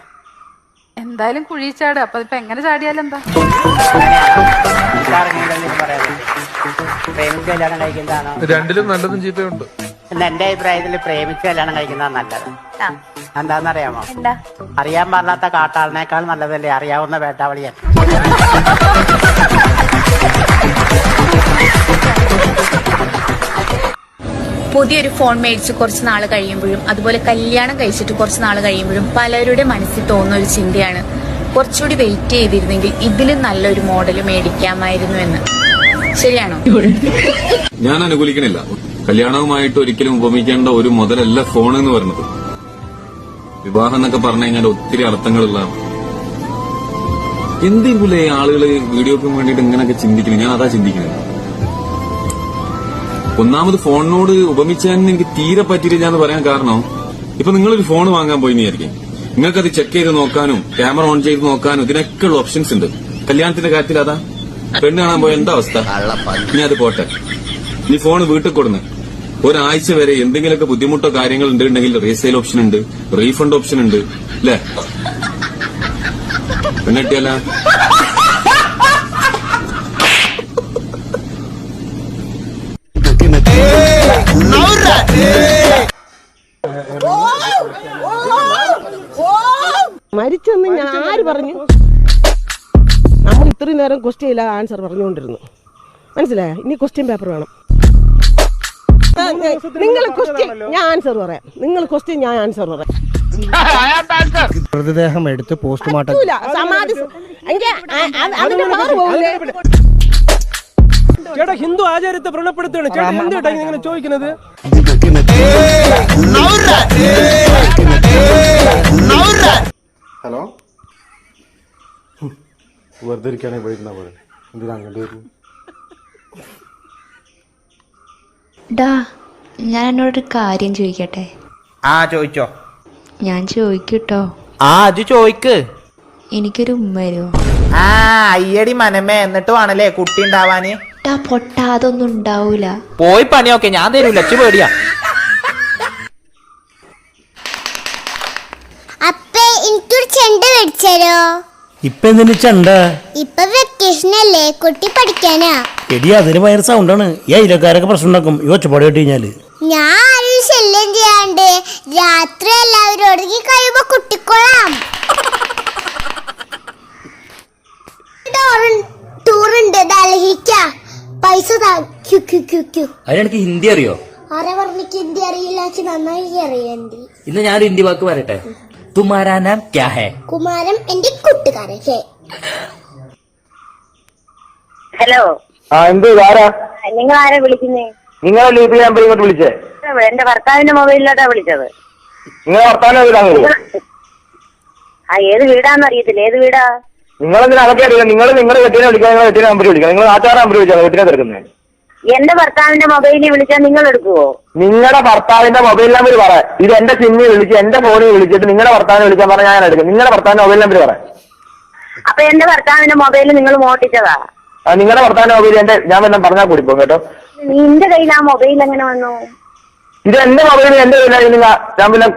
എന്തായാലും കുഴിച്ചാട്. ചാട് അപ്പൊ ഇപ്പൊ എങ്ങനെ ചാടിയാലും എന്താ?
പ്രേമിച്ച് കല്യാണം കഴിക്കുന്നതാണോ?
രണ്ടിലും നല്ലതും ചീത്തയുണ്ട്.
എന്ന് എന്റെ അഭിപ്രായത്തിൽ പ്രേമിച്ച് കല്യാണം കഴിക്കുന്നതാണ് നല്ലത്. എന്താണെന്നറിയാമോ? അറിയാൻ പാടില്ലാത്ത കാട്ടാളിനേക്കാൾ നല്ലതല്ലേ അറിയാവുന്ന വേട്ടാവളിയൻ.
പുതിയൊരു ഫോൺ മേടിച്ച് കുറച്ച് നാൾ കഴിയുമ്പോഴും അതുപോലെ കല്യാണം കഴിച്ചിട്ട് കുറച്ച് നാൾ കഴിയുമ്പോഴും പലരുടെ മനസ്സിൽ തോന്നുന്ന ഒരു ചിന്തയാണ്. കുറച്ചുകൂടി വെയിറ്റ് ചെയ്തിരുന്നെങ്കിൽ ഇതിലും നല്ലൊരു മോഡൽ മേടിക്കാമായിരുന്നു എന്ന്. ശരിയാണോ?
ഞാൻ അനുകൂലിക്കണില്ല. കല്യാണവുമായിട്ട് ഒരിക്കലും ഉപമിക്കേണ്ട ഒരു മുതലല്ല ഫോൺ എന്ന് പറയുന്നത്. വിവാഹം എന്നൊക്കെ പറഞ്ഞു കഴിഞ്ഞാൽ ഒത്തിരി അർത്ഥങ്ങളുള്ളതാണ് എന്തെങ്കിലും ആളുകൾ വീഡിയോക്ക് വേണ്ടിയിട്ട് ഇങ്ങനെയൊക്കെ ചിന്തിക്കുന്നത് ഞാൻ അതാ ചിന്തിക്കുന്നത്. ഒന്നാമത് ഫോണിനോട് ഉപമിച്ചാൻ എനിക്ക് തീരെ പറ്റിയില്ല എന്ന് പറയാൻ കാരണം ഇപ്പൊ നിങ്ങളൊരു ഫോൺ വാങ്ങാൻ പോയി വിചാരിക്കും. നിങ്ങൾക്കത് ചെക്ക് ചെയ്ത് നോക്കാനും ക്യാമറ ഓൺ ചെയ്ത് നോക്കാനും ഇതിനൊക്കെ ഉള്ള ഓപ്ഷൻസ് ഉണ്ട്. കല്യാണത്തിന്റെ കാര്യത്തിൽ അതാ. പെണ്ണ് കാണാൻ പോയ എന്താ അവസ്ഥ? ഇനി അത് പോട്ടെ. ഈ ഫോൺ വീട്ടിൽ കൊടുന്ന്. ഒരാഴ്ച വരെ എന്തെങ്കിലുമൊക്കെ ബുദ്ധിമുട്ടോ കാര്യങ്ങൾ ഉണ്ടെങ്കിൽ റീസെയിൽ ഓപ്ഷൻ ഉണ്ട് റീഫണ്ട് ഓപ്ഷൻ ഉണ്ട് അല്ലേ? പെണ്ണെട്ടിയല്ല
മരിച്ചെന്ന് ഞാൻ ആര് പറഞ്ഞു? നമ്മൾ ഇത്രയും നേരം ക്വസ്റ്റ്യൻ ഇല്ല ആൻസർ പറഞ്ഞുകൊണ്ടിരുന്നു. മനസ്സിലായോ? ഇനി ക്വസ്റ്റ്യൻ പേപ്പർ വേണം. നിങ്ങൾ ക്വസ്റ്റ്യൻ ഞാൻ ആൻസർ പറയാം. നിങ്ങൾ ക്വസ്റ്റ്യൻ ഞാൻ ആൻസർ പറയാം.
മൃതദേഹം എടുത്ത് പോസ്റ്റ്മോർട്ടം.
സമാധി അതിന്റെ പോകില്ലേ
ചേട്ടാ ഹിന്ദു ആചാരത്തെ വ്രണപ്പെടുത്തുകയാണ് ചേട്ടാ എന്തുട്ടാ ഇങ്ങനെ ചോദിക്കുന്നത്?
ഹലോ? വെറുതെ ഇരിക്കാനേ പോയിരുന്ന പോലെ എന്തിനാ അങ്ങോട്ട് വരുന്നു?
ഡാ ഞാൻ എന്നോടൊരു കാര്യം ചോദിക്കട്ടെ?
ആ ചോദിച്ചോ.
ഞാൻ ചോദിക്കൂട്ടോ.
ആ അത് ചോദിക്ക്.
എനിക്കൊരു ഉമ്മ വരുമോ
ആ അയ്യടി മനമേ എന്നിട്ട് വേണല്ലേ കുട്ടി ഉണ്ടാവാന്?
പൊട്ടാ അതൊന്നും ഉണ്ടാവൂല.
പോയി പണിയൊക്കെ ഞാൻ തരൂല പേടിയാ.
അപ്പേ എനിക്കൊരു ചെണ്ട മേടിച്ചരോ
ഇപ്പൊ എന്തിനു ചണ്ട?
ഇപ്പൊ വെക്കേഷൻ അല്ലേ കുട്ടി പഠിക്കാനാ.
എടി അതിന് ഭയങ്കര സൗണ്ടാണ് ഈ അയിലക്കാരൊക്കെ പ്രശ്നം ഉണ്ടാക്കും. ഈ ഒച്ചപ്പാട് കേട്ട് കഴിഞ്ഞാൽ.
ഞാൻ ആരും ശല്യം ചെയ്യാണ്ട് രാത്രി എല്ലാവരും ഒടുങ്ങി കഴിയുമ്പോ കുട്ടിക്കോളാം. ടൂറുണ്ട് ഡൽഹിക്ക പൈസ.
അതിനെനിക്ക് ഹിന്ദി അറിയോ?
ആരെ പറഞ്ഞിക്ക് ഹിന്ദി അറിയില്ല? നന്നായി അറിയണ്ട്
ഇന്ന് ഞാനൊരു ഹിന്ദി വാക്ക് പറയട്ടെ? തുമാരാ നാം ക്യാ ഹേ?
കുമാരം എന്റെ കൂട്ടുകാരൻ. ഹേ.
ഹലോ
ആ എന്ത്? ആരാ
നിങ്ങൾ ആരാ വിളിക്കുന്നേ?
നിങ്ങളല്ലേ ഇപ്പൊ ഞാൻ ഇങ്ങോട്ട് വിളിച്ചേ?
എന്റെ ഭർത്താവിന്റെ മൊബൈലിലോട്ടാ വിളിച്ചത്.
നിങ്ങളെ ഭർത്താവിനെ വീടാണ്
ആ ഏത് വീടാന്ന് അറിയത്തില്ല. ഏത് വീടാ?
നിങ്ങളെന്തിനാ അതൊക്കെ അറിയില്ല നിങ്ങൾ നിങ്ങളുടെ വെട്ടിനെ വിളിക്കാൻ നിങ്ങളെ വെട്ടിനെ നമ്പർ വിളിക്കാം നിങ്ങൾ നാട്ടുകാരെ നമ്പർ വിളിച്ചാൽ വെട്ടിനെ തിരക്കുന്നത്
എന്റെ ഭർത്താവിന്റെ മൊബൈലിൽ വിളിച്ചാൽ നിങ്ങൾ എടുക്കുവോ?
നിങ്ങളുടെ ഭർത്താവിന്റെ മൊബൈൽ നമ്പർ പറ. ഇത് എന്റെ സിമ്മിൽ വിളിച്ച് എന്റെ ഫോണിൽ വിളിച്ചിട്ട് നിങ്ങളുടെ ഭർത്താവിനെ വിളിക്കാൻ പറഞ്ഞാൽ ഞാൻ എടുക്കും. നിങ്ങളുടെ ഭർത്താവിന്റെ മൊബൈൽ നമ്പർ പറ.
അപ്പൊ എന്റെ ഭർത്താവിന്റെ മൊബൈൽ നിങ്ങൾ മോട്ടിച്ചതാ
നിങ്ങളുടെ ഭർത്താവിന്റെ മൊബൈൽ എന്റെ ഞാൻ വല്ല പറഞ്ഞാൽ കൂടി പോകും കേട്ടോ.
നിന്റെ കയ്യിൽ ആ മൊബൈൽ എങ്ങനെ വന്നു
ഇത് എന്റെ മൊബൈൽ എന്റെ കയ്യിലായിരുന്നു ഞാൻ പിന്നെ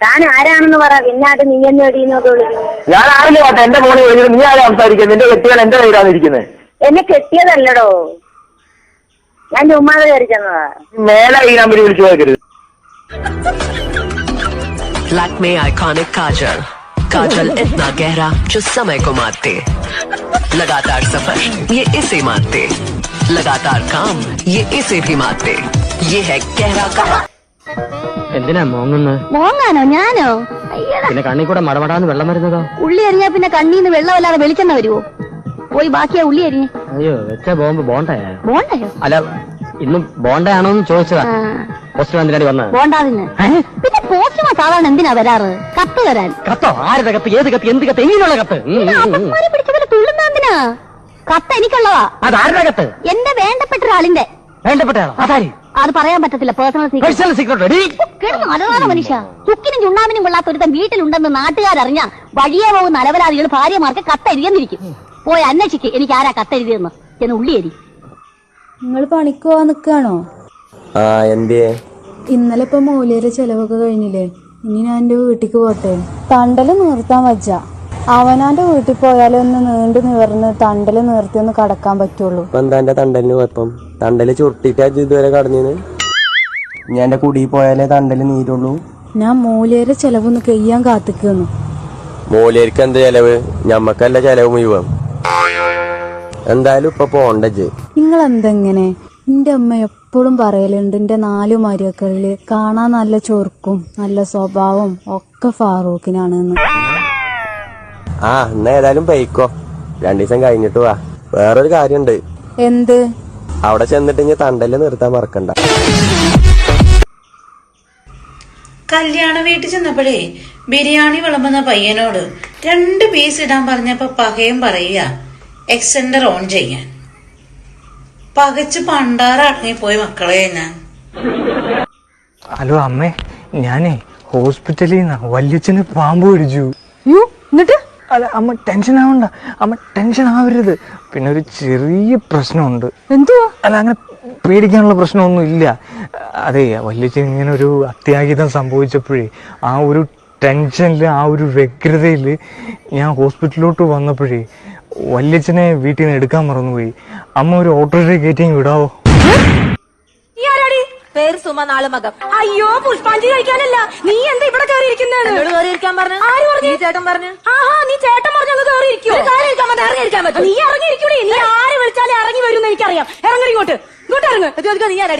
താൻ ആരാണെന്ന് പറ പിന്നാട്ട് നീ എന്ന് എടിയെന്നൊക്കെ വിളിക്കുന്നു
ഞാൻ ആരില്ല കേട്ടോ എന്റെ ഫോണിൽ വിളിച്ചിട്ട് നീ ആരാ സംസാരിക്കുന്നത് നിന്റെ വ്യക്തികൾ എന്റെ കയ്യിലാണ് ഇരിക്കുന്നത്
എന്നെ കെട്ടിയതല്ലടോ ഞാൻ ചുമ്മാതെ കയറി ചെന്നതാ
മേലെ ഈ നമ്പർ വിളിച്ചു പോകരുത്
लैक्मे आइकॉनिक काजल काजल इतना गहरा जो समय को मारते लगातार सफर ये इसे मारते लगातार काम ये इसे भी मारते ये है गहरा का
എന്തിനാ മോങ്ങുന്നത്
മോങ്ങാനോ ഞാനോ
പിന്നെ കണ്ണിൽ കൂടെ മടമടാന്ന് വെള്ളം വരുന്നതോ
ഉള്ളി അരിഞ്ഞാ പിന്നെ കണ്ണീന്ന് വെള്ളമല്ലാതെ വെളിച്ചെണ്ണ വരുവോ പോയി ബാക്കിയാ ഉള്ളി അരിഞ്ഞ്
അയ്യോ വെച്ച ബോംബ് ബോണ്ടയാ
പോണ്ടയോ
അല്ല ഇന്നും ബോണ്ടയാണോ എന്ന് ചോദിച്ചതാ പോസ്റ്റ് എന്തിനാടി വന്നത്
പോണ്ടാതിന് പിന്നെ പോസ്റ്റ്മാൻ സാധാരണ എന്തിനാ വരാറ് കത്ത് വരാൻ
കത്തോ ആരുടെ കത്ത് ഏത് കത്ത് എന്ത് കത്ത് എങ്ങനെയുള്ള കത്ത് ഉം, ഉം, ഉം.
അപ്പന്മാരെ പിടിച്ചവരെ തുള്ളുന്ന എന്തിനാ കത്ത് എനിക്കുള്ളതാ.
അതാരുടെ കത്ത്?
എന്റെ വേണ്ടപ്പെട്ട ഒരാളിന്റെ.
വേണ്ടപ്പെട്ട അതാരി?
അത് പറയാൻ പറ്റത്തില്ല പേഴ്സണൽ സീക്രട്ട്
പേഴ്സണൽ സീക്രട്ട്
കിടന്നു അലവാണ് മനുഷ്യ. ചുക്കിനും ചുണ്ണാമിനും കൊള്ളാത്ത ഒരുത്തൻ വീട്ടിലുണ്ടെന്ന് നാട്ടുകാരറിഞ്ഞ വഴിയെ പോകുന്ന അലവലാദികൾ ഭാര്യമാർക്ക് കത്തെഴുതിയെന്നിരിക്കും പോയി അന്വേഷിക്ക് എനിക്ക് ആരാ കത്തെഴുതിയെന്ന് എന്ന് ഉള്ളിയരി
നിങ്ങൾ പണിക്ക് പോവാൻ നിൽക്കുകയാണോ
ആ എന്തേ
ഇന്നലെ ഇപ്പൊ മൂലയുടെ ചെലവൊക്കെ കഴിഞ്ഞില്ലേ. ഇനി ഞാൻ എന്റെ വീട്ടിക്ക് പോട്ടെ. തണ്ടൽ നിർത്താൻ വച്ച അവനാന്റെ വീട്ടിൽ പോയാലേ ഒന്ന് നീണ്ടു നിവർന്ന് തണ്ടൽ നിർത്തി ഒന്ന് കടക്കാൻ പറ്റുള്ളൂ.
എന്താ തണ്ടലിന് കുഴപ്പം? തണ്ടൽ ചുരുട്ടിട്ടാ ഇതുവരെ കടന്നിന്? ഞാൻ എന്റെ കുടി പോയാലേ തണ്ടൽ നീരുള്ളൂ.
ഞാൻ മൂലേരെ ചെലവൊന്ന് കെയ്യാൻ കാത്തിക്കുന്നു.
മൂലേർക്ക് എന്ത് ചെലവ്? ഞമ്മക്കല്ല ചെലവ് മുഴുവൻ. എന്തായാലും ഇപ്പൊ പോണ്ടേ
നിങ്ങൾ എന്തെങ്ങനെ എന്റെ അമ്മ എപ്പോഴും പറയലുണ്ട് എന്റെ നാലു മരിയക്കളിൽ കാണാൻ നല്ല ചൊറുക്കും നല്ല സ്വഭാവം ഒക്കെ ഫാറൂഖിനാണെന്ന്.
ആ എന്നാ ഏതായാലും പൈക്കോ രണ്ടു ദിവസം കഴിഞ്ഞിട്ട് വാ. വേറൊരു കാര്യണ്ട്
എന്ത്?
അവിടെ ചെന്നിട്ട് ഇനി തണ്ടൽ നിർത്താൻ മറക്കണ്ട.
കല്യാണ വീട്ടിൽ ചെന്നപ്പോഴേ ബിരിയാണി വിളമ്പുന്ന പയ്യനോട് രണ്ട് പീസ് ഇടാൻ പറഞ്ഞപ്പോ പകയും പറയുക എക്സ്റ്റൻഡർ ഓൺ ചെയ്യാൻ. പകച്ച് പണ്ടാറടങ്ങിപ്പോയി മക്കളെ ഞാൻ
ഹലോ അമ്മേ ഞാനേ ഹോസ്പിറ്റലിൽ നിന്നാ വല്യച്ഛന് പാമ്പ് പിടിച്ചു.
എന്നിട്ട്?
അല്ല അമ്മ ടെൻഷൻ ആവണ്ട. അമ്മ ടെൻഷൻ ആവരുത്. പിന്നെ ഒരു ചെറിയ പ്രശ്നമുണ്ട്.
എന്തുവാ?
അല്ല അങ്ങനെ പേടിക്കാനുള്ള പ്രശ്നമൊന്നും ഇല്ല. അതെ വല്യച്ഛൻ ഇങ്ങനെ ഒരു അത്യാഹിതം സംഭവിച്ചപ്പോഴേ ആ ഒരു ടെൻഷനിൽ ആ ഒരു വ്യഗ്രതയിൽ ഞാൻ ഹോസ്പിറ്റലിലോട്ട് വന്നപ്പോഴേ വല്യച്ഛനെ വീട്ടിൽ നിന്ന് എടുക്കാൻ മറന്നുപോയി. അമ്മ ഒരു ഓട്ടോറിക്ഷ കയറ്റി വിടാവോ?
പേര് സുമ നാളെ മകം. അയ്യോ പുഷ്പാഞ്ജലി കഴിക്കാനല്ല. നീ എന്താ ഇവിടെ കയറിയിരിക്കുന്നത്? കയറിയിരിക്കാൻ പറഞ്ഞു? ആര് പറഞ്ഞു? ചേട്ടൻ പറഞ്ഞു? ആഹാ നീ ചേട്ടൻ പറഞ്ഞു അങ്ങ് കയറിയിരിക്കോ കയറിയിരിക്കാൻ പറ്റും ഇറങ്ങിയിരിക്കാൻ പറ്റും? നീ ഇറങ്ങിയിരിക്കൂടെ. നീ ആര് വിളിച്ചാലും ഇറങ്ങി വരും എന്ന് എനിക്കറിയാം. ഇറങ്ങി ഇങ്ങോട്ട്. ഇങ്ങോട്ട് ഇറങ്ങ്. നീ ആരാ?